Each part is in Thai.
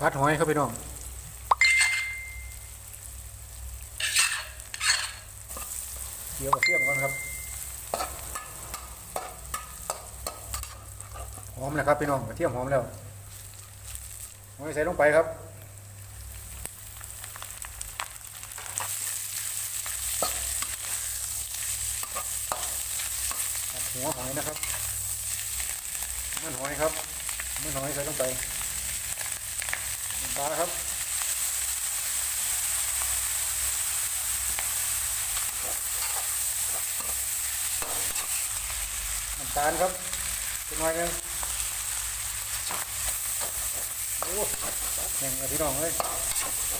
พัดหอยครับพี่น้องเกี่ยวกับเทียมก่อนครับ หอมนะครับพี่น้องกระเทียมหอมแล้วหอยใส่ลงไปครับหัวหอยนะครับมันหอยครับมันหอยใส่ลงไป ปลาครับน้ำตาลครับเป็นหน่อยหนึงโอ้แข่งกับพี่น้องเลย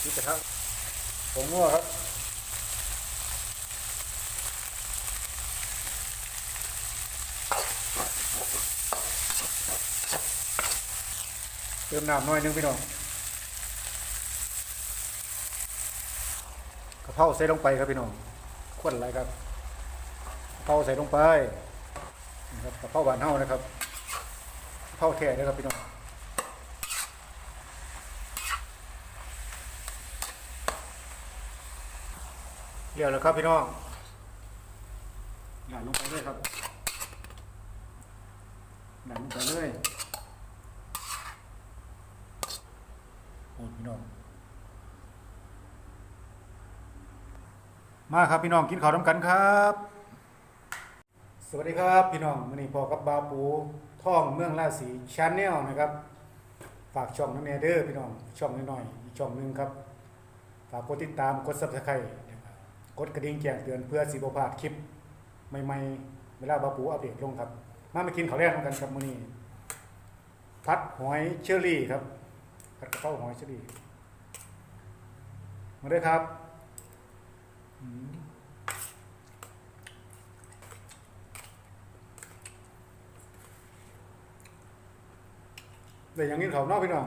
นี่กระทะผงนัวครับเติมน้ำหน่อยนึงพี่น้องกะ เพราใส่ลงไปครับพี่น้องขวนอะไรครับเพราใส่ลงไปนะครับกะเพราหวานเฮานะครับเพราแท้เลยครับพี่น้องเดี๋ยวแล้วครับพี่น้องหยาดลงไปเลยครับหยาดลงไปเลยโอ้พี่น้อง มาครับพี่น้องกินข้าวน้ำกันครับ สวัสดีครับพี่น้องวันนี้พอกับบาปูท่องเมืองราศีชาแนลนะครับ ฝากช่องน้ำเนเดอร์พี่น้องช่องน้อยๆอีกช่องหนึ่งครับฝากกดติดตามกดซับสไครต์กดกระดิ่งแจ้งเตือนเพื่อสิบพลาดคลิปใหม่ๆเวลาบาปูอัปเดตลงครับ มามากินข้าวแรกกันครับมื้อนี้พัดหอยเชอรี่ครับผัดกะเพราหอยเชอรี่มาด้วยครับ อืมเดี๋ยวอย่างนี้เขาวนอกพี่น้อง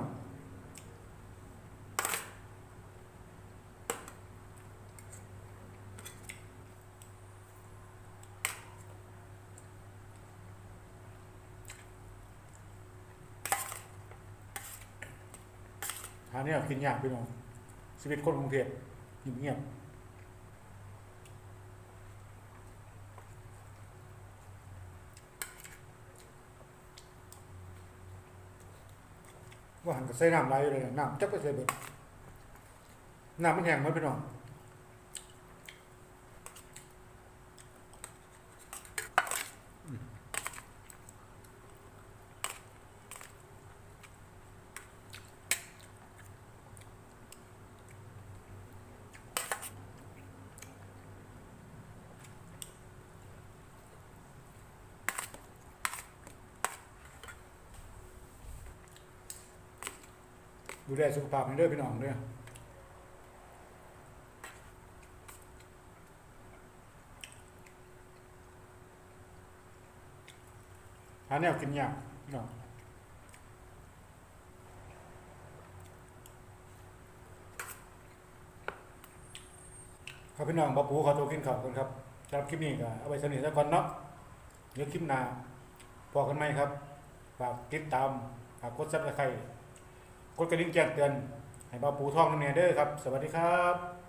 หาเนี่ยกินยากพี่น้องชีวิตคนกรุงเทพเงียบ ว่าหันก็ใส่น้ำไหลเลยน้ำจักก็ใส่เบิดน้ำมันแห้งไหมพี่น้อง ดูแลสุขภาพให้ด้อพี่น้องด้อหาแนวกินยากพี่น้องครับพี่น้องบาปูขอตัวกินข้าวกันครับสำหรับคลิปนี้ก็เอาไว้สนิทแล้วก่อนเนาะเดี๋ยวคลิปหน้าพอกันไหมครับ ฝากติดตาม ฝากกดซับสไครต์ กดกระดิ่งแจ้งเตือนให้บาปูท่องน้ำเนยเด้อครับ สวัสดีครับ